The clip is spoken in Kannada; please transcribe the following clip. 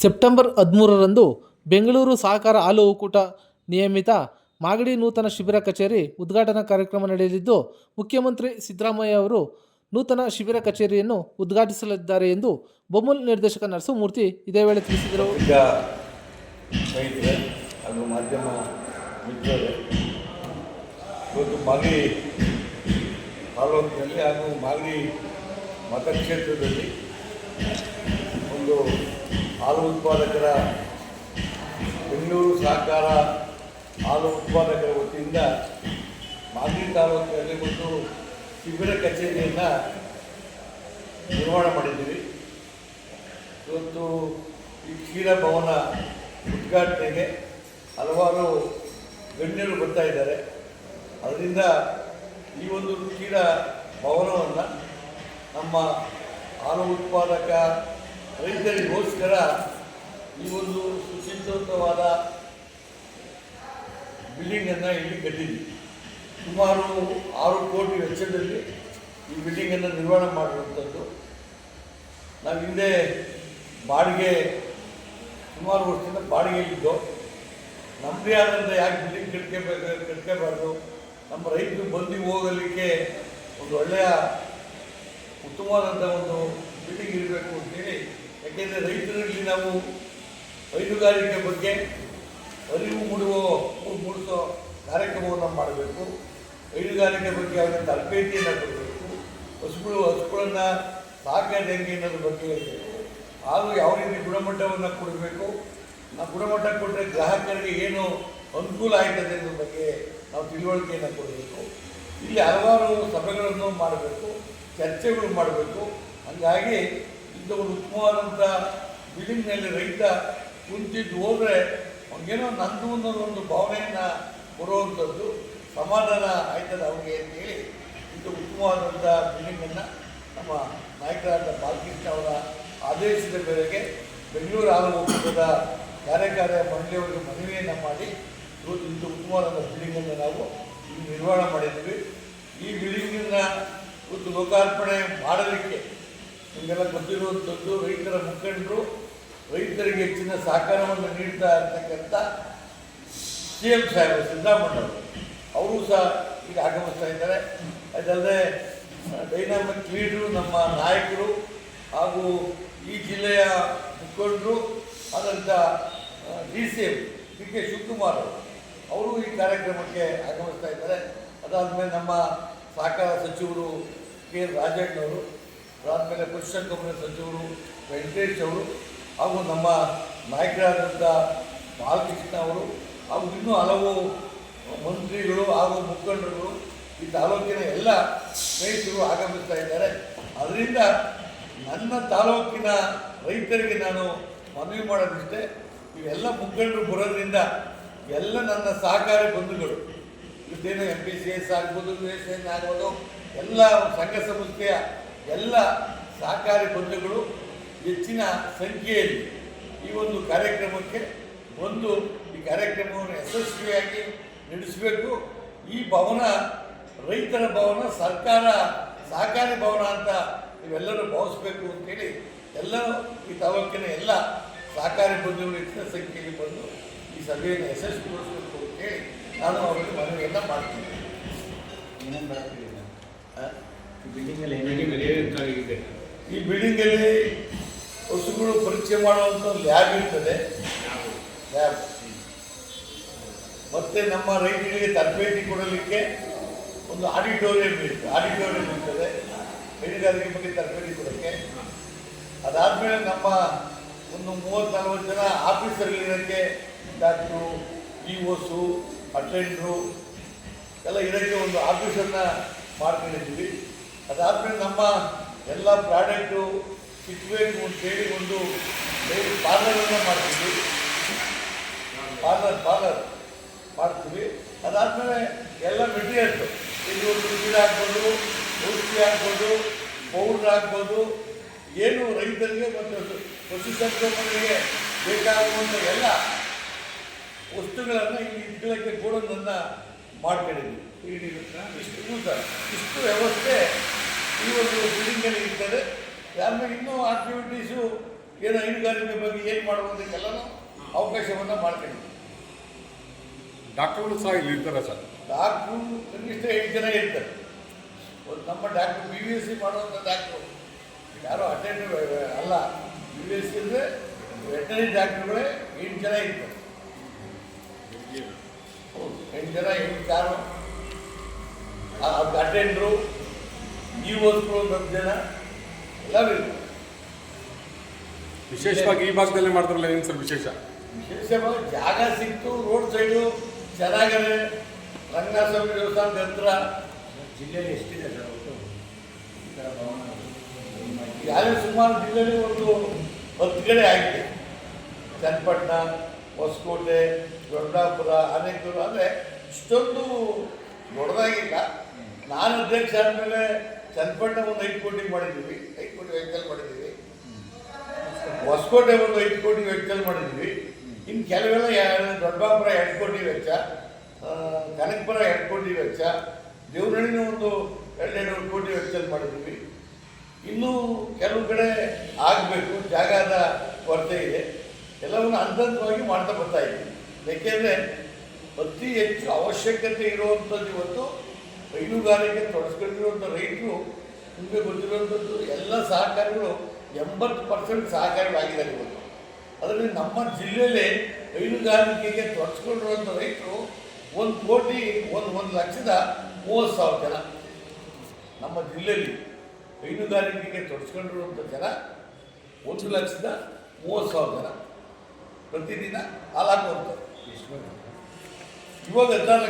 ಸೆಪ್ಟೆಂಬರ್ ಹದಿಮೂರರಂದು ಬೆಂಗಳೂರು ಸಹಕಾರ ಹಾಲು ಒಕ್ಕೂಟ ನಿಯಮಿತ ಮಾಗಡಿ ನೂತನ ಶಿಬಿರ ಕಚೇರಿ ಉದ್ಘಾಟನಾ ಕಾರ್ಯಕ್ರಮ ನಡೆಯಲಿದ್ದು, ಮುಖ್ಯಮಂತ್ರಿ ಸಿದ್ದರಾಮಯ್ಯ ಅವರು ನೂತನ ಶಿಬಿರ ಕಚೇರಿಯನ್ನು ಉದ್ಘಾಟಿಸಲಿದ್ದಾರೆ ಎಂದು ಬೊಮ್ಮಲ್ ನಿರ್ದೇಶಕ ನರಸಿಂಹಮೂರ್ತಿ ಇದೇ ವೇಳೆ ತಿಳಿಸಿದರು. ಈಗ ಹಾಗೂ ಮಾಧ್ಯಮ ಇವತ್ತು ಮಾಗಡಿ ತಾಲೂಕಿನಲ್ಲಿ ಹಾಗೂ ಮಾಗಡಿ ಮತಕ್ಷೇತ್ರದಲ್ಲಿ ಒಂದು ಹಾಲು ಉತ್ಪಾದಕರ ಬೆಂಗಳೂರು ಸಹಕಾರ ಹಾಲು ಉತ್ಪಾದಕರ ವತಿಯಿಂದ ಮಾಜಿ ತಾಲೂಕಿನಲ್ಲಿ ಒಂದು ಶಿಬಿರ ಕಚೇರಿಯನ್ನು ನಿರ್ಮಾಣ ಮಾಡಿದ್ದೀವಿ. ಇವತ್ತು ಈ ಕ್ಷೀರ ಭವನ ಉದ್ಘಾಟನೆಗೆ ಹಲವಾರು ಗಣ್ಯರು ಬರ್ತಾ ಇದ್ದಾರೆ. ಅದರಿಂದ ಈ ಒಂದು ಕ್ಷೀರ ಭವನವನ್ನು ನಮ್ಮ ಹಾಲು ಉತ್ಪಾದಕ ರೈತರಿಗೋಸ್ಕರ ಈ ಒಂದು ಸುಸಜ್ಜಿತವಾದ ಬಿಲ್ಡಿಂಗನ್ನು ಇಲ್ಲಿ ಕಟ್ಟಿದ್ವಿ. ಸುಮಾರು ಆರು ಕೋಟಿ ವೆಚ್ಚದಲ್ಲಿ ಈ ಬಿಲ್ಡಿಂಗನ್ನು ನಿರ್ಮಾಣ ಮಾಡಿರುವಂಥದ್ದು. ನಾವು ಹಿಂದೆ ಬಾಡಿಗೆ ಸುಮಾರು ವರ್ಷದಿಂದ ಬಾಡಿಗೆಯಲ್ಲಿದ್ದು ನಮ್ಮದೇ ಆದಂಥ ಯಾಕೆ ಬಿಲ್ಡಿಂಗ್ ಕಟ್ಕೋಬೇಕು ಕಟ್ಕೋಬಾರ್ದು, ನಮ್ಮ ರೈತರು ಬಂದು ಹೋಗಲಿಕ್ಕೆ ಒಂದು ಒಳ್ಳೆಯ ಉತ್ತಮವಾದಂಥ ಒಂದು ಬಿಲ್ಡಿಂಗ್ ಇರಬೇಕು ಅಂತೇಳಿ ಯಾಕೆಂದರೆ ರೈತರಲ್ಲಿ ನಾವು ಹೈನುಗಾರಿಕೆ ಬಗ್ಗೆ ಅರಿವು ಮೂಡುವ ಮೂಡಿಸೋ ಕಾರ್ಯಕ್ರಮವನ್ನು ಮಾಡಬೇಕು. ಹೈನುಗಾರಿಕೆ ಬಗ್ಗೆ ಅವರ ತರಬೇತಿಯನ್ನು ಕೊಡಬೇಕು. ಹಸುಗಳು, ಹಸುಗಳನ್ನು ಸಾಕೋದು ಹೆಂಗೆ ಅನ್ನೋದ್ರ ಬಗ್ಗೆ ಹಾಗೂ ಯಾವ ರೀತಿ ಗುಣಮಟ್ಟವನ್ನು ಕೊಡಬೇಕು. ಆ ಗುಣಮಟ್ಟ ಕೊಟ್ಟರೆ ಗ್ರಾಹಕರಿಗೆ ಏನು ಅನುಕೂಲ ಆಯ್ತದೆ ಅನ್ನೋದ್ರ ಬಗ್ಗೆ ನಾವು ತಿಳುವಳಿಕೆಯನ್ನು ಕೊಡಬೇಕು. ಇಲ್ಲಿ ಹಲವಾರು ಸಭೆಗಳನ್ನು ಮಾಡಬೇಕು, ಚರ್ಚೆಗಳು ಮಾಡಬೇಕು. ಹಾಗಾಗಿ ಇಂಥ ಒಂದು ಉತ್ತಮವಾದಂಥ ಬಿಲ್ಡಿಂಗ್ನಲ್ಲಿ ರೈತ ಕುಂತಿದ್ದು ಹೋದರೆ ಅವ್ನಿಗೇನೋ ನಂದು ಅನ್ನೋದು ಒಂದು ಭಾವನೆಯನ್ನು ಬರುವಂಥದ್ದು, ಸಮಾಧಾನ ಆಯ್ತದೆ ಅವನಿಗೆ ಅಂತೇಳಿ ಇಂಥ ಉತ್ತಮವಾದಂಥ ಬಿಲ್ಡಿಂಗನ್ನು ನಮ್ಮ ನಾಯಕರಾದ ಬಾಲಕೃಷ್ಣ ಅವರ ಆದೇಶದ ಮೇರೆಗೆ ಬೆಂಗಳೂರು ಹಾಲು ಒಕ್ಕೂಟದ ಕಾರ್ಯಕಾರಿ ಮಂಡಳಿಯವರಿಗೆ ಮನವಿಯನ್ನು ಮಾಡಿ ಇವತ್ತು ಇಂಥ ಉತ್ತಮವಾದಂಥ ಬಿಲ್ಡಿಂಗನ್ನು ನಾವು ಈ ನಿರ್ಮಾಣ ಮಾಡಿದ್ವಿ ಈ ಬಿಲ್ಡಿಂಗನ್ನು ಇವತ್ತು ಲೋಕಾರ್ಪಣೆ ಮಾಡಲಿಕ್ಕೆ ನಿಮಗೆಲ್ಲ ಗೊತ್ತಿರುವಂಥದ್ದು, ರೈತರ ಮುಖಂಡರು ರೈತರಿಗೆ ಹೆಚ್ಚಿನ ಸಹಕಾರವನ್ನು ನೀಡ್ತಾ ಇರ್ತಕ್ಕಂಥ ಸಿ ಎಂ ಸಾಹೇಬರು ಸಿದ್ದರಾಮಯ್ಯ ಅವರು ಸಹ ಈಗ ಆಗಮಿಸ್ತಾ ಇದ್ದಾರೆ. ಅದಲ್ಲದೆ ಡೈನಾಮಿಕ್ ಲೀಡರು, ನಮ್ಮ ನಾಯಕರು ಹಾಗೂ ಈ ಜಿಲ್ಲೆಯ ಮುಖಂಡರು ಆದಂಥ D C M D K Shivakumar ಅವರು ಈ ಕಾರ್ಯಕ್ರಮಕ್ಕೆ ಆಗಮಿಸ್ತಾ ಇದ್ದಾರೆ. ಅದಾದಮೇಲೆ ನಮ್ಮ ಸಹಕಾರ ಸಚಿವರು ಕೆ ರಾಜಣ್ಣವರು ಅದಾದಮೇಲೆ ಪಶುಸಂಗೋಪನೆ ಸಚಿವರು ವೆಂಕಟೇಶ್ ಅವರು ಹಾಗೂ ನಮ್ಮ ನಾಯಕರಾದಂಥ ಬಾಲಕೃಷ್ಣ ಅವರು ಹಾಗೂ ಇನ್ನೂ ಹಲವು ಮಂತ್ರಿಗಳು ಹಾಗೂ ಮುಖಂಡರುಗಳು ಈ ತಾಲೂಕಿನ ಎಲ್ಲ ರೈತರು ಆಗಮಿಸ್ತಾ ಇದ್ದಾರೆ. ಅದರಿಂದ ನನ್ನ ತಾಲೂಕಿನ ರೈತರಿಗೆ ನಾನು ಮನವಿ ಮಾಡೋದಿಷ್ಟೇ. ಇವೆಲ್ಲ ಮುಖಂಡರು ಬರೋದ್ರಿಂದ ಎಲ್ಲ ನನ್ನ ಸಹಕಾರಿ ಬಂಧುಗಳು. ಇವತ್ತೇನು ಎಂ ಪಿ ಸಿ ಎಸ್ ಆಗ್ಬೋದು ಎಸ್ ಎನ್ ಆಗ್ಬೋದು ಎಲ್ಲ ಸಂಘ ಸಂಸ್ಥೆಯ ಎಲ್ಲ ಸಹಕಾರಿ ಬಂಧುಗಳು ಹೆಚ್ಚಿನ ಸಂಖ್ಯೆಯಲ್ಲಿ ಈ ಒಂದು ಕಾರ್ಯಕ್ರಮಕ್ಕೆ ಒಂದು ಈ ಕಾರ್ಯಕ್ರಮವನ್ನು ಯಶಸ್ವಿಯಾಗಿ ನಡೆಸಬೇಕು. ಈ ಭವನ ರೈತರ ಭವನ ಸರ್ಕಾರ ಸಹಕಾರಿ ಭವನ ಅಂತ ನೀವೆಲ್ಲರೂ ಭಾವಿಸ್ಬೇಕು ಅಂತೇಳಿ ಎಲ್ಲರೂ ಈ ತಾಲೂಕಿನ ಎಲ್ಲ ಸಹಕಾರಿ ಬಂಧುಗಳು ಹೆಚ್ಚಿನ ಸಂಖ್ಯೆಯಲ್ಲಿ ಬಂದು ಈ ಸಭೆಯನ್ನು ಯಶಸ್ವಿಗೊಳಿಸಬೇಕು ಅಂತೇಳಿ ನಾನು ಅವರಿಗೆ ಮನವಿಯನ್ನು ಮಾಡ್ತೀನಿ. ಏನೇನು ಆ? ಬಿಲ್ಡಿಂಗಲ್ಲಿ ಬಿಲ್ಡಿಂಗ್ ಈ ಬಿಲ್ಡಿಂಗಲ್ಲಿ ಹಸುಗಳು ಪರೀಕ್ಷೆ ಮಾಡುವಂಥ ಲ್ಯಾಬ್ ಇರ್ತದೆ. ಲ್ಯಾಬ್ ಮತ್ತೆ ನಮ್ಮ ರೈತರಿಗೆ ತರಬೇತಿ ಕೊಡಲಿಕ್ಕೆ ಒಂದು ಆಡಿಟೋರಿಯಂ ಇರ್ತದೆ. ಆಡಿಟೋರಿಯಂ ಇರ್ತದೆ. ಹೈನುಗಾರಿಕೆ ಬಗ್ಗೆ ತರಬೇತಿ ಕೊಡೋಕ್ಕೆ. ಅದಾದಮೇಲೆ ನಮ್ಮ ಒಂದು ಮೂವತ್ತು ನಲ್ವತ್ತು ಜನ ಆಫೀಸರ್ಗಳಿರೋಕ್ಕೆ ಡಾಕ್ಟ್ರು ಇ ಓಸು ಅಟೆಂಡ್ರು ಎಲ್ಲ ಇರೋಕ್ಕೆ ಒಂದು ಆಫೀಸನ್ನು ಮಾಡ್ಕೊಂಡಿದ್ದೀವಿ. ಅದಾದಮೇಲೆ ನಮ್ಮ ಎಲ್ಲ ಪ್ರಾಡಕ್ಟು ಸಿಗಬೇಕು ಅಂತೇಳಿ ಒಂದು ಡೈರಿ ಪಾರ್ಲರನ್ನು ಮಾಡ್ತೀವಿ. ಪಾರ್ಲರ್ ಪಾರ್ಲರ್ ಮಾಡ್ತೀವಿ. ಅದಾದಮೇಲೆ ಎಲ್ಲ ಮೆಟೀರಿಯಲ್ಸು ಇದು ಒಂದು ಗಿಡ ಹಾಕ್ಬೋದು ಔಷಧಿ ಹಾಕ್ಬೋದು ಪೌಡ್ರ್ ಹಾಕ್ಬೋದು. ಏನು ರೈತರಿಗೆ ಮತ್ತು ಪಶುಸಂಗೋಪನೆಗೆ ಬೇಕಾಗುವಂಥ ಎಲ್ಲ ವಸ್ತುಗಳನ್ನು ಇಲ್ಲಿ ಕೂಡ ಗೋಡನ್ನು ಮಾಡ್ಕೊಂಡಿದ್ವಿ ಇಷ್ಟು ಸರ್ ಇಷ್ಟು ವ್ಯವಸ್ಥೆ ಈ ಒಂದು ಬಿಲ್ಡಿಂಗಲ್ಲಿ ಇರ್ತದೆ. ಆಮೇಲೆ ಇನ್ನೂ ಆಕ್ಟಿವಿಟೀಸು ಏನು ಹೈನುಗಾರಿಕೆ ಬಗ್ಗೆ ಏನು ಮಾಡುವುದಕ್ಕೆಲ್ಲ ಅವಕಾಶವನ್ನು ಮಾಡ್ಕೊಂಡಿದ್ದೀವಿ ಡಾಕ್ಟರ್ಗಳು ಸಹ ಇಲ್ಲಿ ಇರ್ತಾರೆ ಸರ್. ಡಾಕ್ಟ್ರು ಕನಿಷ್ಠ ಏಳು ಜನ ಇರ್ತಾರೆ. ಒಂದು ನಮ್ಮ doctor B V S C ಮಾಡುವಂಥ ಡಾಕ್ಟ್ರು. ಯಾರೋ ಅಟೆಂಡ್ ಅಲ್ಲ. ಬಿ ವಿ ಎಸ್ ಸಿ ಅಂದರೆ ವೆಟನರಿ ಡಾಕ್ಟ್ರುಗಳೇ ಎಂಟು ಜನ ಇರ್ತಾರೆ. ಹೌದು. ಎಂಟು ಜನ ಎಂಟು ಕಾರು ಅಟೆಂಡ್ರು ಈ ಒಂದು ಜನ ಎಲ್ಲರೂ ವಿಶೇಷವಾಗಿ ಈ ಭಾಗದಲ್ಲಿ ಮಾಡ್ತಾರಲ್ಲ ಏನು ಸರ್ ವಿಶೇಷ? ವಿಶೇಷವಾಗಿ ಜಾಗ ಸಿಕ್ತು ರೋಡ್ ಸೈಡು ಚೆನ್ನಾಗಿದೆ. ರಂಗಸ್ವಾಮಿ ದೇವಸ್ಥಾನದ ಹತ್ರ. ಜಿಲ್ಲೆಯಲ್ಲಿ ಎಷ್ಟಿದೆ ಸರ್ ಒಟ್ಟು? ಯಾರೇ ಸುಮಾರು ಜಿಲ್ಲೆಯಲ್ಲಿ ಒಂದು ಹತ್ತು ಕಡೆ ಆಗಿದೆ. ಚನ್ನಪಟ್ಟಣ ಹೊಸಕೋಟೆ ದೊಡ್ಡಾಪುರ ಅನೇಕರು. ಅಂದರೆ ಇಷ್ಟೊಂದು ದೊಡ್ಡದಾಗಿಲ್ಲ. ನಾನು ಅಧ್ಯಕ್ಷ ಆದಮೇಲೆ ಚನ್ನಪಟ್ಟಣ ಒಂದು ಐದು ಕೋಟಿ ಮಾಡಿದ್ದೀವಿ ಐದು ಕೋಟಿ ವೆಹಿಕಲ್ ಮಾಡಿದ್ದೀವಿ ಹೊಸಕೋಟೆ ಒಂದು ಐದು ಕೋಟಿ ವೆಹಿಕಲ್ ಮಾಡಿದ್ವಿ. ಇನ್ನು ಕೆಲವೆಲ್ಲ ದೊಡ್ಡಬಾಪುರ ಎರಡು ಕೋಟಿ ವೆಚ್ಚ ಕನಕಪುರ ಎರಡು ಕೋಟಿ ವೆಚ್ಚ, ದೇವನಹಳ್ಳಿನ ಒಂದು ಎರಡೆರಡು ಕೋಟಿ ವೆಚ್ಚಲ್ ಮಾಡಿದ್ವಿ. ಇನ್ನೂ ಕೆಲವು ಕಡೆ ಆಗಬೇಕು, ಜಾಗದ ಕೊರತೆ ಇದೆ. ಎಲ್ಲವನ್ನು ಹಂತ ಹಂತವಾಗಿ ಮಾಡ್ತಾ ಬರ್ತಾ ಇದ್ದೀವಿ. ಏಕೆಂದರೆ ಅತಿ ಹೆಚ್ಚು ಅವಶ್ಯಕತೆ ಇರುವಂಥದ್ದು ಇವತ್ತು ಹೈನುಗಾರಿಕೆ ತೊಡಸ್ಕೊಂಡಿರುವಂಥ ರೈತರು ನಿಮಗೆ ಗೊತ್ತಿರುವಂಥದ್ದು ಎಲ್ಲ ಸಹಕಾರಿಗಳು ಎಂಬತ್ತು ಪರ್ಸೆಂಟ್ ಸಹಕಾರಿಗಳಾಗಿದ್ದಾರೆ ಇವತ್ತು ಅದರಲ್ಲಿ ನಮ್ಮ ಜಿಲ್ಲೆಯಲ್ಲಿ ಹೈನುಗಾರಿಕೆಗೆ ತೊಡಸ್ಕೊಂಡಿರುವಂಥ ರೈತರು ಒಂದು ಕೋಟಿ ಒಂದು ಒಂದು ಲಕ್ಷದ ಮೂವತ್ತು ಸಾವಿರ ಜನ. ನಮ್ಮ ಜಿಲ್ಲೆಯಲ್ಲಿ ಹೈನುಗಾರಿಕೆಗೆ ತೊಡಸ್ಕೊಂಡಿರುವಂಥ ಜನ ಒಂದು ಲಕ್ಷದ ಮೂವತ್ತು ಸಾವಿರ ಜನ. ಪ್ರತಿದಿನ ಹಾಲಾಗುವಂಥ ಇವಾಗ ಹದಿನಾರು